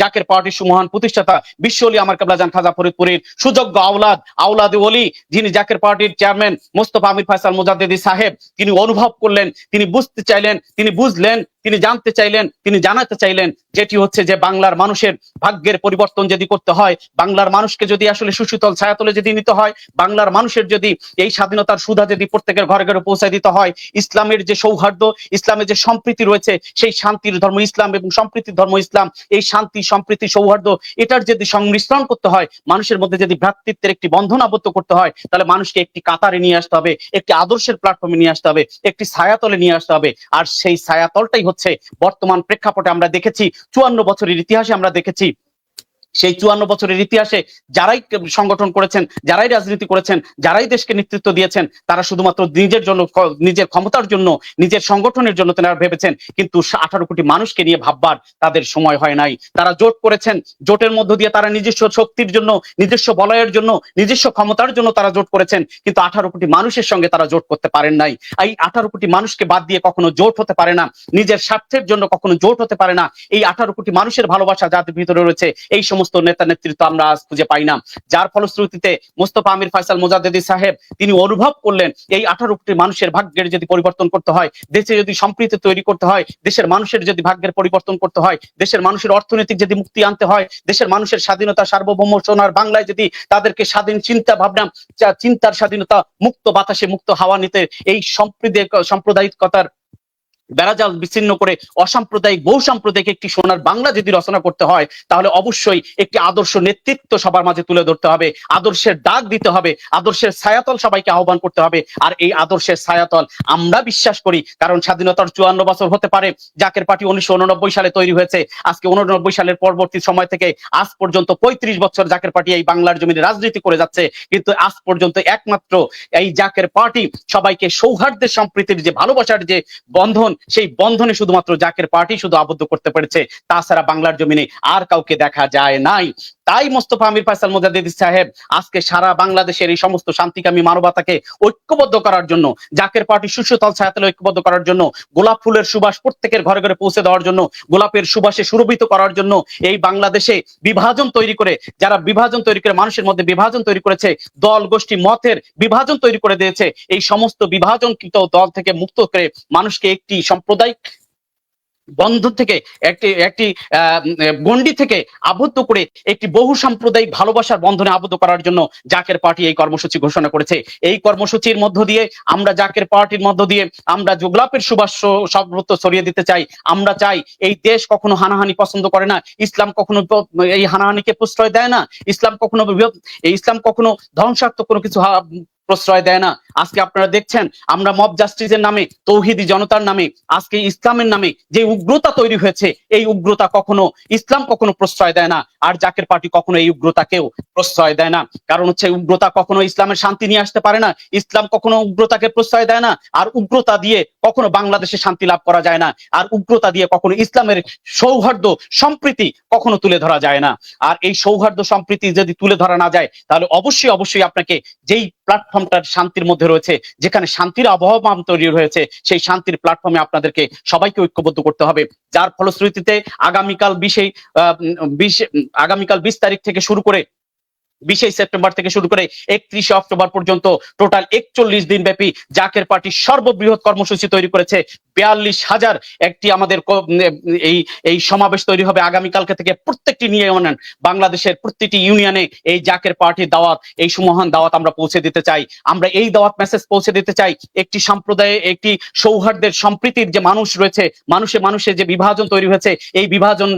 জাকের পার্টির সুমহান প্রতিষ্ঠাতা বিশ্ব অলি আমার কাবলা জান খাজা ফরিদপুরের সুযোগ্য আওলাদ আওলাদ অলি, যিনি জাকের পার্টির চেয়ারম্যান মোস্তফা আমির ফাইসাল মুজাদ্দেদি সাহেব, তিনি অনুভব করলেন, তিনি বুঝতে চাইলেন, তিনি বুঝলেন তিনি জানতে চাইলেন, তিনি জানাতে চাইলেন যেটি হচ্ছে যে বাংলার মানুষের ভাগ্যের পরিবর্তন যদি করতে হয়, বাংলার মানুষকে যদি আসলে সুশীতল ছায়াতলে যদি নিতে হয়, বাংলার মানুষের যদি এই স্বাধীনতার সুধা যদি প্রত্যেকের ঘরে ঘরে পৌঁছে দিতে হয়, ইসলামের যে সৌহার্দ্য, ইসলামের যে সম্প্রীতি রয়েছে, সেই শান্তির ধর্ম ইসলাম এবং সম্প্রীতির ধর্ম ইসলাম, এই শান্তি, সম্প্রীতি, সৌহার্দ্য, এটার যদি সংমিশ্রণ করতে হয়, মানুষের মধ্যে যদি ভ্রাতৃত্বের একটি বন্ধন আবদ্ধ করতে হয়, তাহলে মানুষকে একটি কাতারে নিয়ে আসতে হবে, একটি আদর্শের প্ল্যাটফর্মে নিয়ে আসতে হবে, একটি ছায়াতলে নিয়ে আসতে হবে, আর সেই ছায়াতলটাই হচ্ছে বর্তমান প্রেক্ষাপটে আমরা দেখেছি চুয়ান্ন বছরের ইতিহাসে আমরা দেখেছি সেই চুয়ান্ন বছরের ইতিহাসে যারাই সংগঠন করেছেন, যারাই রাজনীতি করেছেন, যারাই দেশকে নেতৃত্ব দিয়েছেন, তারা শুধুমাত্র নিজের জন্য নিজের ক্ষমতার জন্য, নিজের সংগঠনের জন্য তারা ভেবেছেন, কিন্তু আঠারো কোটি মানুষকে নিয়ে ভাববার তাদের সময় হয় নাই। তারা জোট করেছেন, জোটের মধ্য দিয়ে তারা নিজস্ব শক্তির জন্য, নিজস্ব বলয়ের জন্য, নিজস্ব ক্ষমতার জন্য তারা জোট করেছেন, কিন্তু আঠারো কোটি মানুষের সঙ্গে তারা জোট করতে পারেন নাই। এই আঠারো কোটি মানুষকে বাদ দিয়ে কখনো জোট হতে পারে না, নিজের স্বার্থের জন্য কখনো জোট হতে পারে না। এই আঠারো কোটি মানুষের ভালোবাসা যাদের ভিতরে রয়েছে, এই সমস্ত নেতা নেতৃত্ব আমরা আজ খুঁজে পাই না। যার ফলশ্রুতিতে মোস্তফা আমির ফয়সাল মোজাদ্দেদি সাহেব, তিনি অনুভব করলেন এই আঠারো কোটি মানুষের ভাগ্যের যদি পরিবর্তন করতে হয়, দেশে যদি সম্প্রীতি তৈরি করতে হয়, দেশের মানুষের যদি ভাগ্যের পরিবর্তন করতে হয়, দেশের মানুষের অর্থনৈতিক যদি মুক্তি আনতে হয়, দেশের মানুষের স্বাধীনতা সার্বভৌম সোনার বাংলায় যদি তাদেরকে স্বাধীন চিন্তা ভাবনা চিন্তার স্বাধীনতা মুক্ত বাতাসে মুক্ত হাওয়া নিতে এই সাম্প্রদায়িকতার বেড়াজাল বিচ্ছিন্ন করে অসাম্প্রদায়িক বহু সাম্প্রদায়িক একটি সোনার বাংলা যদি রচনা করতে হয়, তাহলে অবশ্যই একটি আদর্শ নেতৃত্ব সবার মাঝে তুলে ধরতে হবে। আদর্শের ডাক দিতে হবে, আদর্শের ছায়াতল সবাইকে আহ্বান করতে হবে। আর এই আদর্শের ছায়াতল আমরা বিশ্বাস করি, কারণ স্বাধীনতার চুয়ান্ন বছর হতে পারে, জাকের পার্টি উনিশশো উননব্বই সালে তৈরি হয়েছে। আজকে উননব্বই সালের পরবর্তী সময় থেকে আজ পর্যন্ত পঁয়ত্রিশ বছর জাকের পার্টি এই বাংলার জমিনে রাজনীতি করে যাচ্ছে। কিন্তু আজ পর্যন্ত একমাত্র এই জাকের পার্টি সবাইকে সৌহার্দ্যের সম্প্রীতির যে ভালোবাসার যে বন্ধন সেই বন্ধনে শুধুমাত্র জাকের পার্টি শুধু আবদ্ধ করতে পেরেছে, তাছাড়া বাংলার জমিনে আর কাউকে দেখা যায় নাই। তাই মোস্তফা আমির ফয়সাল মুজাদ্দিদ সাহেব আজকে সারা বাংলাদেশের এই সমস্ত শান্তিকামী মানবতাকে ঐক্যবদ্ধ করার জন্য, জাকের পার্টি সুশীতল ছায়াতলে ঐক্যবদ্ধ করার জন্য, গোলাপ ফুলের সুবাস প্রত্যেকের ঘরে ঘরে পৌঁছে দেওয়ার জন্য, গোলাপের সুবাসে সুরভিত করার জন্য এই বাংলাদেশে বিভাজন তৈরি করে, যারা বিভাজন তৈরি করে, মানুষের মধ্যে বিভাজন তৈরি করেছে, দল গোষ্ঠী মতের বিভাজন তৈরি করে দিয়েছে, এই সমস্ত বিভাজনকৃত দল থেকে মুক্ত করে মানুষকে একটি সাম্প্রদায়িক বন্ধন থেকে একটি একটি গণ্ডি থেকে আবদ্ধ করে একটি বহু সাম্প্রদায়িক ভালোবাসার বন্ধনে আবদ্ধ করার জন্য জাকের পার্টি এই কর্মসূচি ঘোষণা করেছে। এই কর্মসূচির মধ্য দিয়ে আমরা জাকের পার্টির মধ্য দিয়ে আমরা যোগলাপের সুবাস সর্বত্র ছড়িয়ে দিতে চাই। আমরা চাই এই দেশ কখনো হানাহানি পছন্দ করে না। ইসলাম কখনো এই হানাহানিকে প্রশ্রয় দেয় না। ইসলাম কখনো ইসলাম কখনো ধ্বংসাত্মক কোনো কিছু প্রশ্রয় দেয় না। আজকে আপনারা দেখছেন, আমরা মব জাস্টিসের নামে, তৌহিদি জনতার নামে, আজকে ইসলামের নামে যে উগ্রতা তৈরি হয়েছে, এই উগ্রতা কখনো, ইসলাম কখনো প্রশ্রয় দেয় না। আর জাকের পার্টি কখনো এই উগ্রতাকেও প্রশ্রয় দেয় না। কারণ হচ্ছে, উগ্রতা কখনো ইসলামের শান্তি নিয়ে আসতে পারে না। ইসলাম কখনো উগ্রতাকে প্রশ্রয় দেয় না। আর উগ্রতা দিয়ে কখনো বাংলাদেশে শান্তি লাভ করা যায় না। আর উগ্রতা দিয়ে কখনো ইসলামের সৌহার্দ্য, সম্প্রীতি কখনো তুলে ধরা যায় না। আর এই সৌহার্দ্য, সম্প্রীতি যদি তুলে ধরা না যায়, তাহলে অবশ্যই অবশ্যই আপনাকে যেই প্ল্যাটফর্মটার শান্তির মধ্যে রয়েছে, যেখানে শান্তির আবহাওয়া তৈরি হয়েছে, সেই শান্তির প্ল্যাটফর্মে আপনাদেরকে সবাইকে ঐক্যবদ্ধ করতে হবে। যার ফলশ্রুতিতে আগামীকাল বিশে বিশ আগামীকাল বিশ তারিখ থেকে শুরু করে বিশে সেপ্টেম্বর থেকে শুরু করে একত্রিশে অক্টোবর পর্যন্ত টোটাল একচল্লিশ দিন ব্যাপী জাকের পার্টি সর্ববৃহৎ কর্মসূচি তৈরি করেছে। বিয়াল্লিশ হাজার একটি আমাদের এই এই সমাবেশ তৈরি হবে আগামীকালকে থেকে প্রত্যেকটি নিয়ে ইউনিয়ন বাংলাদেশের প্রত্যেকটি ইউনিয়নে এই জাকের পার্টির দাওয়াত, এই সুমহান দাওয়াত আমরা পৌঁছে দিতে চাই। আমরা এই দাওয়াত মেসেজ পৌঁছে দিতে চাই। একটি সম্প্রদায়ে, একটি সৌহার্দ্যের সম্প্রীতির যে মানুষ রয়েছে, মানুষে মানুষের যে বিভাজন তৈরি হয়েছে, এই বিভাজন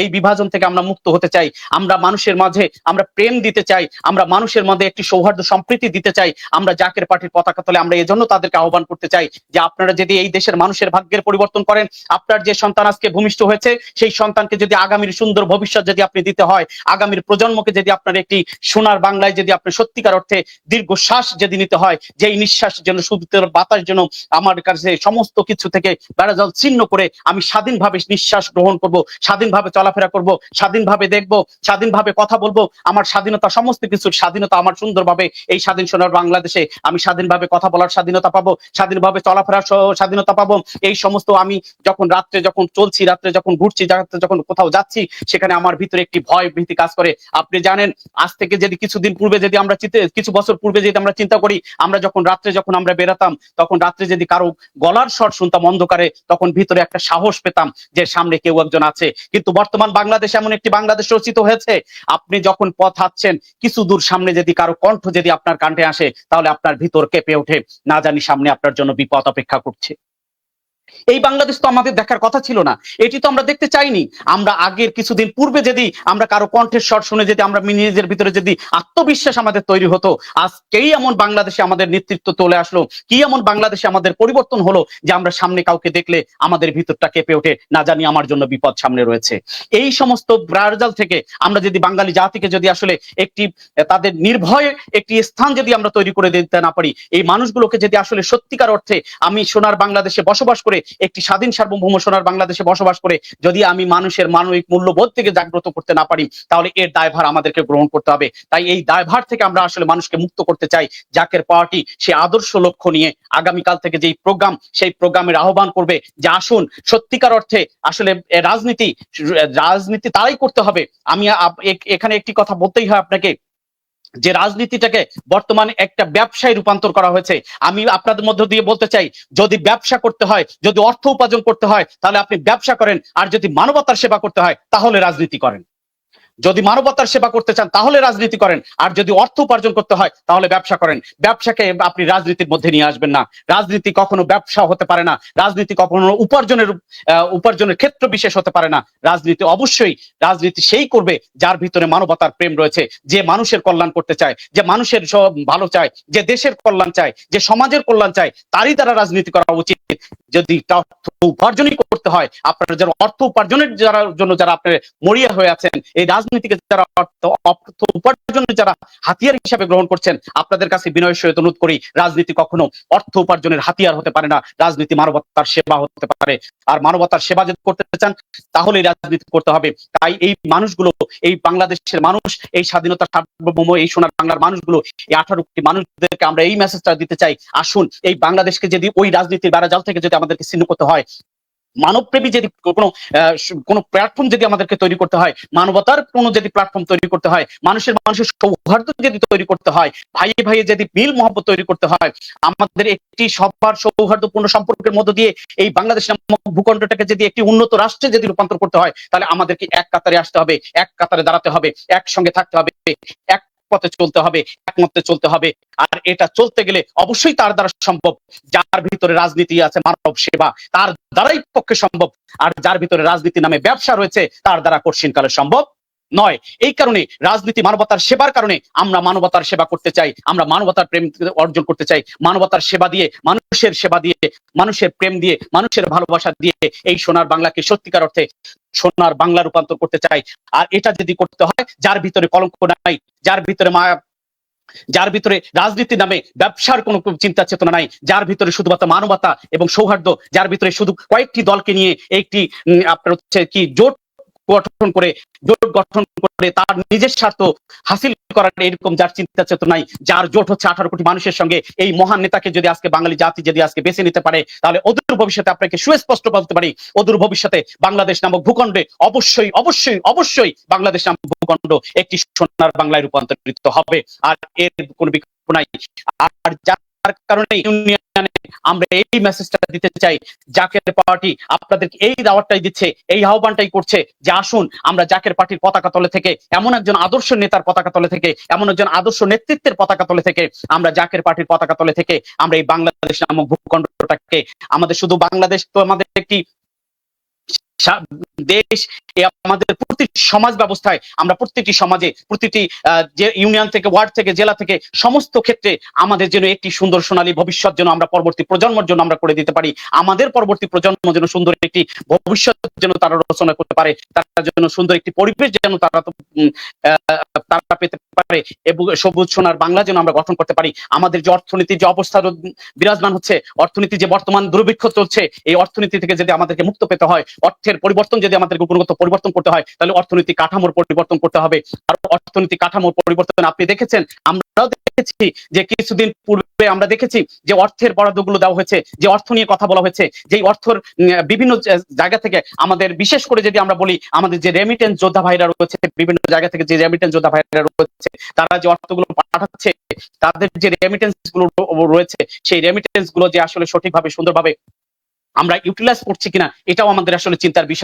এই বিভাজন থেকে আমরা মুক্ত হতে চাই। আমরা মানুষের মাঝে আমরা প্রেম দিতে চাই। আমরা মানুষের মধ্যে একটি সৌহার্দ্য সম্প্রীতি দিতে চাই। আমরা জাকের পার্টির পতাকা তলে আমরা এজন্য তাদেরকে আহ্বান করতে চাই যে আপনারা যদি এই দেশের মানুষের ভাগ্যের পরিবর্তন করেন। আপনার যে সন্তান আজকে ভূমিষ্ঠ হয়েছে, সেই সন্তানকে যদি আগামীর সুন্দর ভবিষ্যৎ যদি আপনি দিতে হয়, আগামীর প্রজন্মকে যদি আপনার একটি সোনার বাংলায় যদি আপনি সত্যিকার অর্থে দীর্ঘশ্বাস যদি নিতে হয়, যেই নিঃশ্বাস যেন সুবিধার বাতাস যেন আমার কাছে সমস্ত কিছু থেকে বেড়াজল ছিন্ন করে আমি স্বাধীনভাবে নিঃশ্বাস গ্রহণ করব, স্বাধীনভাবে চলাফেরা করব, স্বাধীনভাবে দেখব, স্বাধীনভাবে কথা বলব, আমার স্বাধীনতা সমস্ত কিছুর স্বাধীনতা আমার সুন্দরভাবে এই স্বাধীন সোনার বাংলাদেশে আমি স্বাধীনভাবে কথা বলার স্বাধীনতা পাবো, স্বাধীনভাবে চলাফেরার স্বাধীনতা পাবো। এই সমস্ত আমি যখন রাত্রে যখন চলছি, রাত্রে যখন ঘুরছি, রাত্রে যখন কোথাও যাচ্ছি, সেখানে আমার ভিতরে একটি ভয় ভীতি কাজ করে। আপনি জানেন, আজ থেকে যদি কিছুদিন পূর্বে যদি আমরা কিছু বছর পূর্বে যদি আমরা চিন্তা করি, আমরা যখন রাত্রে যখন আমরা বেরাতাম তখন রাত্রে যদি কারও গলার স্বর শুনতাম অন্ধকারে, তখন ভিতরে একটা সাহস পেতাম যে সামনে কেউ একজন আছে। কিন্তু বর্তমান বাংলাদেশ এমন একটি বাংলাদেশ রচিত হয়েছে, আপনি যখন পথ হাঁটছেন, কিছু দূর সামনে যদি কারও কণ্ঠ যদি আপনার কাণ্ডে আসে, তাহলে আপনার ভিতর কেঁপে ওঠে। না জানি সামনে আপনার জন্য বিপদ অপেক্ষা করছে। এই বাংলাদেশ তো আমাদের দেখার কথা ছিল না। এটি তো আমরা দেখতে চাইনি। আমরা আগের কিছুদিন পূর্বে যদি আমরা কারও কণ্ঠের স্বর শুনে যদি আমরা নিজের ভিতরে যদি আত্মবিশ্বাস আমাদের তৈরি হতো, আজকেই এমন বাংলাদেশে আমাদের নেতৃত্ব চলে আসলো। কি এমন বাংলাদেশে আমাদের পরিবর্তন হলো যে আমরা সামনে কাউকে দেখলে আমাদের ভিতরটা কেঁপে ওঠে? না জানি আমার জন্য বিপদ সামনে রয়েছে। এই সমস্ত ব্রাজাল থেকে আমরা যদি বাঙালি জাতিকে যদি আসলে একটি, তাদের নির্ভয়ে একটি স্থান যদি আমরা তৈরি করে দিতে না পারি, এই মানুষগুলোকে যদি আসলে সত্যিকার অর্থে আমি সোনার বাংলাদেশে বসবাস করে একটি স্বাধীন সার্বভৌম সোনার বাংলাদেশে বসবাস করে যদি আমি মানুষের মানবিক মূল্যবোধ থেকে জাগ্রত করতে না পারি, তাহলে এর দায়ভার আমাদেরকে গ্রহণ করতে হবে। তাই এই দায়ভার থেকে আমরা আসলে মানুষকে মুক্ত করতে চাই। জাকের পার্টি সে আদর্শ লক্ষ্য নিয়ে আগামীকাল থেকে যেই প্রোগ্রাম, সেই প্রোগ্রামের আহ্বান করবে যে আসুন, সত্যিকার অর্থে আসলে রাজনীতি রাজনীতি তারাই করতে হবে। আমি এখানে একটি কথা বলতেই হয় আপনাকে। যে রাজনীতিটাকে বর্তমানে একটা ব্যবসায় রূপান্তর করা হয়েছে, আমি আপনাদের মধ্য দিয়ে বলতে চাই, যদি ব্যবসা করতে হয়, যদি অর্থ উপার্জন করতে হয়, তাহলে আপনি ব্যবসা করেন, আর যদি মানবতার সেবা করতে হয়, তাহলে রাজনীতি করেন। যদি মানবতার সেবা করতে চান, তাহলে রাজনীতি করেন। আর যদি অর্থ উপার্জন করতে হয়, তাহলে ব্যবসা করেন। ব্যবসাকে আপনি রাজনীতির মধ্যে নিয়ে আসবেন না। রাজনীতি কখনো ব্যবসা হতে পারে না। রাজনীতি কখনো উপার্জনের উপার্জনের ক্ষেত্র বিশেষ হতে পারে না। রাজনীতি অবশ্যই, রাজনীতি সেই করবে যার ভিতরে মানবতার প্রেম রয়েছে, যে মানুষের কল্যাণ করতে চায়, যে মানুষের ভালো চায়, যে দেশের কল্যাণ চায়, যে সমাজের কল্যাণ চায়, তারই দ্বারা রাজনীতি করা উচিত। যদি অর্থ উপার্জনই করতে হয়, আপনারা যারা অর্থ উপার্জনের যারা, জন্য যারা আপনার মরিয়া হয়ে আছেন, এই রাজনীতিকে যারা অর্থ উপার্জনের যারা হাতিয়ার হিসাবে গ্রহণ করছেন, আপনাদের কাছে বিনয় সহিত অনুরোধ করি, রাজনীতি কখনো অর্থ উপার্জনের হাতিয়ার হতে পারে না, রাজনীতি মানবতার সেবা হতে পারে। আর মানবতার সেবা যদি করতে চান তাহলে রাজনীতি করতে হবে। তাই এই মানুষগুলো, এই বাংলাদেশের মানুষ, এই স্বাধীনতা সার্বভৌম, এই সোনার বাংলার মানুষগুলো, এই আঠারো কোটি মানুষদেরকে আমরা এই মেসেজটা দিতে চাই। আসুন, এই বাংলাদেশকে যদি ওই রাজনীতির বেড়াজাল থেকে যদি আমাদেরকে ছিন্ন করতে হয় মানবপ্রেমী যদি কোনো কোনো প্ল্যাটফর্ম যদি আমাদেরকে তৈরি করতে হয়, মানবতার কোনো যদি প্ল্যাটফর্ম তৈরি করতে হয়, মানুষের মানুষের সৌহার্দ্য যদি তৈরি করতে হয় ভাই ভাই যদি মিল মহব্বত তৈরি করতে হয়, আমাদের একটি সবার সৌহার্দ্যপূর্ণ সম্পর্কের মধ্য দিয়ে এই বাংলাদেশ ভূখণ্ডটাকে যদি একটি উন্নত রাষ্ট্রে যদি রূপান্তর করতে হয়, তাহলে আমাদেরকে এক কাতারে আসতে হবে, এক কাতারে দাঁড়াতে হবে, একসঙ্গে থাকতে হবে, এক পথে চলতে হবে, একমতে চলতে হবে। আর এটা চলতে গেলে অবশ্যই তার দ্বারা সম্ভব। যার ভিতরে রাজনীতি আছে, মানব সেবা, তার দ্বারাই পক্ষে সম্ভব। আর যার ভিতরে রাজনীতি নামে ব্যবসা রয়েছে, তার দ্বারা কঠিনকালে সম্ভব নয়। এই কারণে রাজনীতি মানবতার সেবার কারণে আমরা মানবতার সেবা করতে চাই, আমরা মানবতার প্রেম অর্জন করতে চাই। মানবতার সেবা দিয়ে মানুষের সেবা দিয়ে, মানুষের প্রেম দিয়ে, মানুষের ভালোবাসা দিয়ে এই সোনার বাংলাকে সত্যিকার অর্থে সোনার বাংলা রূপান্তর করতে চাই। আর এটা যদি করতে হয়, যার ভিতরে কলঙ্ক নাই, যার ভিতরে মায়া যার ভিতরে রাজনীতি নামে ব্যবসার কোনো চিন্তা চেতনা নাই, যার ভিতরে শুধুমাত্র মানবতা এবং সৌহার্দ্য, যার ভিতরে শুধু কয়েকটি দলকে নিয়ে একটি আপনার হচ্ছে কি জোট গঠন করে, জোট গঠন করে তার নিজের স্বার্থ হাসিল করার এরকম যার চিন্তা চেতনা নাই, যার জোট হচ্ছে আঠারো কোটি মানুষের সঙ্গে এই মহান নেতাকে যদি আজকে বাঙালি জাতি যদি আজকে বেছে নিতে পারে, তাহলে অদূর ভবিষ্যতে আপনাকে সুস্পষ্ট বলতে পারি, অদূর ভবিষ্যতে বাংলাদেশ নামক ভূখণ্ডে অবশ্যই অবশ্যই অবশ্যই বাংলাদেশ নামক ভূখণ্ড একটি সোনার বাংলায় রূপান্তরিত হবে, আর এর কোনো বিকল্প নাই। আর যার কারণে ইউনিয়নে আমরা এই মেসেজটা দিতে চাই। জাকের পার্টি আপনাদেরকে এই দাওয়াতটাই দিচ্ছে, এই আহ্বানটাই করছে যে আসুন, আমরা জাকের পার্টির পতাকা তলে থেকে, এমন একজন আদর্শ নেতার পতাকা তলে থেকে, এমন একজন আদর্শ নেতৃত্বের পতাকা তলে থেকে, আমরা জাকের পার্টির পতাকা তলে থেকে, আমরা এই বাংলাদেশ নামক ভূখণ্ডটাকে, আমাদের শুধু বাংলাদেশ তো আমাদের একটি দেশ আমাদের প্রতি সমাজ ব্যবস্থায় আমরা প্রত্যেকটি সমাজে, প্রতিটি যে ইউনিয়ন থেকে, ওয়ার্ড থেকে, জেলা থেকে সমস্ত ক্ষেত্রে আমাদের যেন একটি সুন্দর সোনালী ভবিষ্যৎ যেন আমরা পরবর্তী প্রজন্মের জন্য আমরা করে দিতে পারি, আমাদের পরবর্তী প্রজন্ম যেন সুন্দর একটি ভবিষ্যৎ যেন তারা রচনা করতে পারে, তারা যেন সুন্দর একটি পরিবেশ যেন তারা তারা পেতে পারে এবং সবুজ সোনার বাংলা যেন আমরা গঠন করতে পারি। আমাদের যে অর্থনীতির যে অবস্থা বিরাজমান হচ্ছে অর্থনীতি যে বর্তমান দুর্ভিক্ষ চলছে, এই অর্থনীতি থেকে যদি আমাদেরকে মুক্ত পেতে হয় অর্থ অর্থের পরিবর্তন যদি আমাদের গুণগত পরিবর্তন করতে হয়, তাহলে অর্থনৈতিক কাঠামোর পরিবর্তন করতে হবে। আর অর্থনৈতিক কাঠামোর পরিবর্তন আপনি দেখেছেন, আমরাও দেখেছি যে কিছুদিন পূর্বে আমরা দেখেছি যে অর্থের বরাদ্দগুলো দেওয়া হয়েছে, যে অর্থ নিয়ে কথা বলা হয়েছে যে অর্থর বিভিন্ন জায়গা থেকে আমাদের, বিশেষ করে যদি আমরা বলি আমাদের যে রেমিটেন্স যোদ্ধা ভাইরা রয়েছে, বিভিন্ন জায়গা থেকে যে রেমিটেন্স যোদ্ধা ভাইরা রয়েছে, তারা যে অর্থগুলো পাঠাচ্ছে, তাদের যে রেমিটেন্সগুলো রয়েছে, সেই রেমিটেন্সগুলো যে আসলে সঠিকভাবে, সুন্দরভাবে আমরা ইউটিলাইজ করছি কিনা এটাও আমাদের আসলে চিন্তার বিষয়।